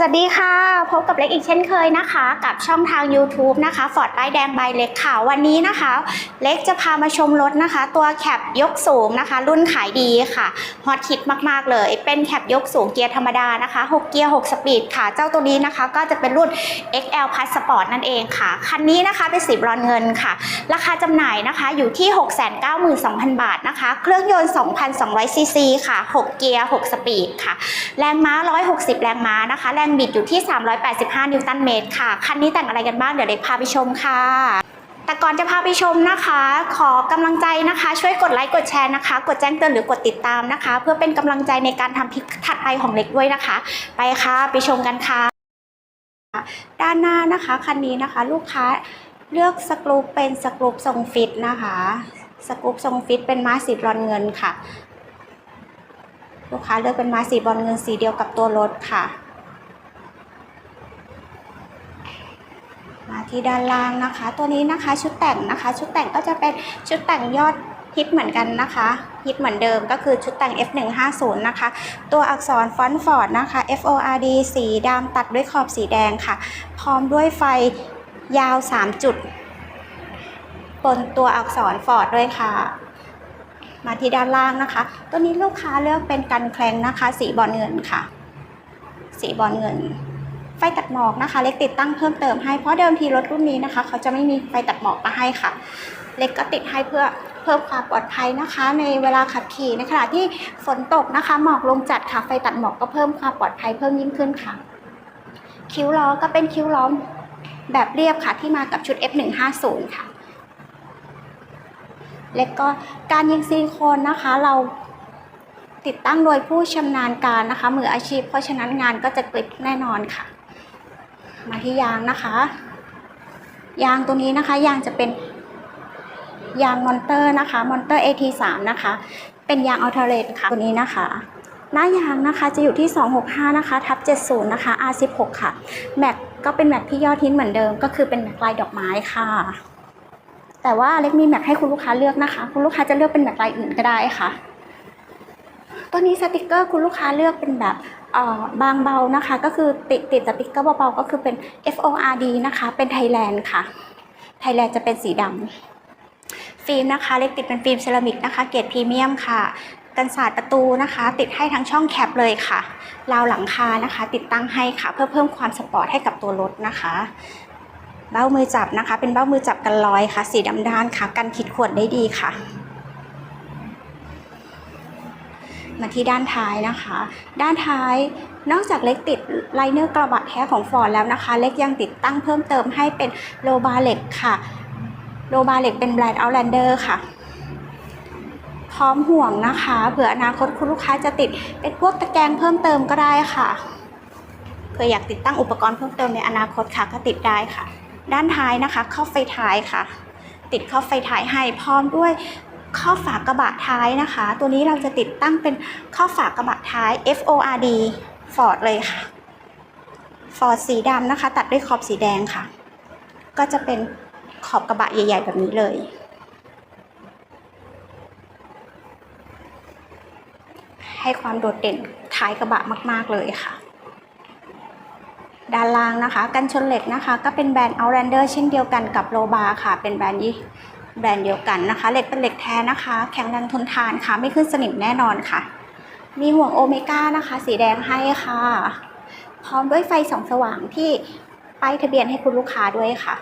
สวัสดีค่ะ พบกับเล็กอีกเช่นเคยนะคะ กับช่องทาง YouTube นะคะฟอร์ดป้ายแดงใบเล็กค่ะ วันนี้นะคะ เล็กจะพามาชมรถนะคะ ตัวแคปยกสูงนะคะ รุ่นขายดีค่ะฮอตฮิตมากๆเลย เป็นแคปยกสูงเกียร์ธรรมดานะคะ 6 เกียร์ 6 สปีดค่ะ เจ้าตัวนี้นะคะ ก็จะเป็นรุ่น XL Plus Sport นั่นเองค่ะ คันนี้นะคะเป็นสีบรอนเงินค่ะ ราคาจำหน่ายนะคะอยู่ที่ 692,000 บาทนะคะ เครื่องยนต์ 2,200ซีซีค่ะ 6 เกียร์ 6 สปีดค่ะ แรงม้า 160 แรงม้านะคะแรงบิดอยู่ที่ 385 นิวตันเมตรค่ะ คันนี้แต่งอะไรกันบ้าง เดี๋ยวเล็กพาไปชมค่ะแต่ก่อนจะพาไปชมนะคะ ขอกำลังใจนะคะ ช่วยกดไลค์กดแชร์นะคะ กดแจ้งเตือนหรือกดติดตามนะคะ เพื่อเป็นกำลังใจในการทำคลิปถัดไปของเล็กด้วยนะคะ ไปค่ะไปชมกันค่ะ ด้านหน้านะคะคันนี้นะคะ ลูกค้าเลือกสกรูปเป็นสกรูปทรงฟิตนะคะ สกรูปทรงฟิตเป็นม้าสีบรอนเงินค่ะ ลูกค้าเลือกเป็นม้าสีบอลเงินสีเดียวกับตัวรถค่ะ มา ที่ด้านล่างนะคะ ตัวนี้นะคะชุดแต่งนะคะ ชุดแต่งก็จะเป็นชุดแต่งยอดฮิตเหมือนกันนะคะฮิตเหมือนเดิมก็คือชุดแต่ง F150 นะคะ ตัวอักษรฟอนต์ฟอร์ดนะคะ FORD สีดำตัดด้วยขอบสีแดงค่ะ พร้อมด้วยไฟยาว 3 จุดบนตัวอักษรฟอร์ดด้วยค่ะ มาที่ด้านล่างนะคะ ตัวนี้ลูกค้าเลือกเป็นกันแคลงนะคะ สีบอลเงินค่ะ สีบอลเงิน ไฟตัดหมอกนะคะ เล็กติดตั้งเพิ่มเติมให้เพราะเดิมทีรถรุ่นนี้นะคะ เขาจะไม่มีไฟตัดหมอกมาให้ค่ะ เล็กก็ติดให้เพื่อเพิ่มความปลอดภัยนะคะ ในเวลาขับขี่ในขณะที่ฝนตกนะคะ หมอกลงจัดค่ะไฟตัดหมอกก็เพิ่มความปลอดภัยเพิ่มยิ่งขึ้นค่ะ คิ้วล้อก็เป็นคิ้วล้อมแบบเรียบค่ะที่มากับชุด F150 ค่ะและก็การยิงซิลิโคนนะคะเราติดตั้งโดยผู้ชำนาญการนะคะ มืออาชีพ เพราะฉะนั้นงานก็จะกริบแน่นอนค่ะ มาที่ยางนะคะ ยางตัวนี้นะคะ ยางจะเป็นยางมอนเตอร์นะคะมอนเตอร์ AT3 นะคะ เป็นยางอัลเทเรนค่ะตัวนี้นะคะ หน้ายางนะคะจะอยู่ที่ 265 นะคะ ทับ 70 นะคะ R16 ค่ะ แม็กก็เป็นแม็กที่ยอดฮิตเหมือนเดิม ก็คือเป็นแม็กลายดอกไม้ค่ะ แต่ว่าเล็กมีแม็กให้คุณลูกค้าเลือกนะคะ คุณลูกค้าจะเลือกเป็นแม็กลายอื่นก็ได้ค่ะ ตัวนี้สติกเกอร์คุณลูกค้าเลือกเป็นแบบบางเบานะคะ ก็คือติดติดสติกเกอร์เบาๆก็คือเป็น FORD นะคะ เป็นไทยแลนด์ค่ะ ไทยแลนด์จะเป็นสีดำฟิล์มนะคะเล็กติดเป็นฟิล์มเซรามิกนะคะเกรดพรีเมียมค่ะ กันศาสตร์ประตูนะคะ ติดให้ทั้งช่องแคปเลยค่ะราวหลังคานะคะ ติดตั้งให้ค่ะ เพื่อเพิ่มความสปอร์ตให้กับตัวรถนะคะเบ้ามือจับนะคะ เป็นเบ้ามือจับกันรอยค่ะ สีดำด้านค่ะ กันขีดข่วนได้ดีค่ะ มาที่ด้านท้ายนะคะ ด้านท้ายนอกจากเล็กติดไลเนอร์กระบะแท้ของฟอร์ดแล้วนะคะ เล็กยังติดตั้งเพิ่มเติมให้เป็นโลบาเล็กค่ะโลบาเล็กเป็นแบรนด์เอาแลนเดอร์ค่ะ พร้อมห่วงนะคะเผื่ออนาคตคุณลูกค้าจะติดเป็นพวกตะแกรงเพิ่มเติมก็ได้ค่ะเผื่ออยากติดตั้งอุปกรณ์เพิ่มเติมในอนาคตค่ะก็ติดได้ค่ะ ด้านท้ายนะคะ เข้อไฟท้ายค่ะ ติดเข้อไฟท้ายให้พร้อมด้วย ข้อฝากระบะท้ายนะคะ ตัวนี้เราจะติดตั้งเป็นข้อฝากระบะท้าย FORD Ford เลยค่ะ Ford สีดำนะคะ ตัดด้วยขอบสีแดงค่ะ ก็จะเป็นขอบกระบะใหญ่ ๆ แบบนี้เลย ให้ความโดดเด่นท้ายกระบะมาก ๆ เลยค่ะ ด้านล่างนะคะ กันชนเหล็กนะคะ ก็เป็นแบรนด์ Outlander เช่นเดียวกันกับโลบาค่ะ เป็นแบรนด์ยี่ แบรนด์เดียวกันนะคะ เหล็กเป็นเหล็กแท้นะคะ แข็งแรงทนทานค่ะ ไม่ขึ้นสนิมแน่นอนค่ะ มีห่วงโอเมก้านะคะ สีแดงให้ค่ะ พร้อมด้วยไฟส่องสว่างที่ป้ายทะเบียนให้คุณลูกค้าด้วยค่ะ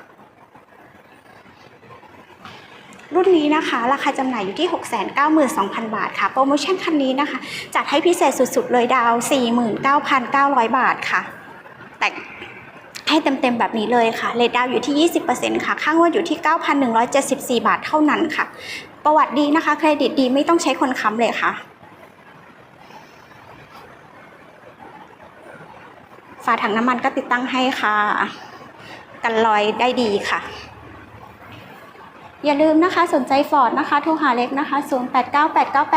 รุ่นนี้นะคะ ราคาจำหน่ายอยู่ที่ 692,000 บาทค่ะ โปรโมชั่นคันนี้นะคะ จัดให้พิเศษสุดๆ เลยดาว 49,900 บาทค่ะ ให้เต็มๆแบบนี้เลยค่ะเลทดาวอยู่ที่ 20%ค่ะ ค่างวดอยู่ที่ 9,174 บาทเท่านั้นค่ะ ประวัติดีนะคะ เครดิตดีไม่ต้องใช้คนค้ำเลยค่ะฝาถังน้ำมันก็ติดตั้งให้ค่ะ กันรอยได้ดีค่ะ อย่าลืมนะคะสนใจฟอร์ดนะคะโทรหาเล็กนะคะ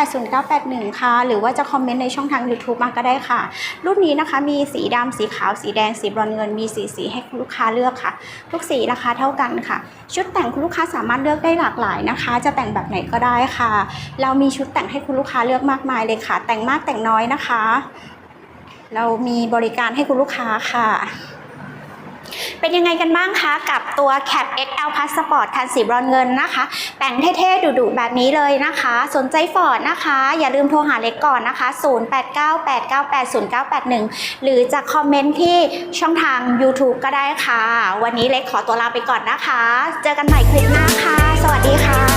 0898980981 ค่ะ หรือว่าจะคอมเมนต์ในช่องทาง YouTube มาก็ได้ค่ะ รุ่นนี้นะคะมีสีดำสีขาวสีแดงสีบรอนเงินมีสีสีให้คุณลูกค้าเลือกค่ะ ทุกสีราคาเท่ากันค่ะ ชุดแต่งคุณลูกค้าสามารถเลือกได้หลากหลายนะคะ จะแต่งแบบไหนก็ได้ค่ะ เรามีชุดแต่งให้คุณลูกค้าเลือกมากมายเลยค่ะ แต่งมากแต่งน้อยนะคะ เรามีบริการให้คุณลูกค้าค่ะ เป็นยังไงกันบ้างคะ กับตัว Cap XL Passport คันสีบรอนเงินนะคะแต่งเท่ๆ ดุๆ แบบนี้เลยนะคะ สนใจฟอร์ดนะคะ อย่าลืมโทรหาเล็กก่อนนะคะ 0898980981 หรือจะคอมเมนต์ที่ช่องทาง YouTube ก็ได้ค่ะ วันนี้เล็กขอตัวลาไปก่อนนะคะ เจอกันใหม่คลิปหน้าค่ะ สวัสดีค่ะ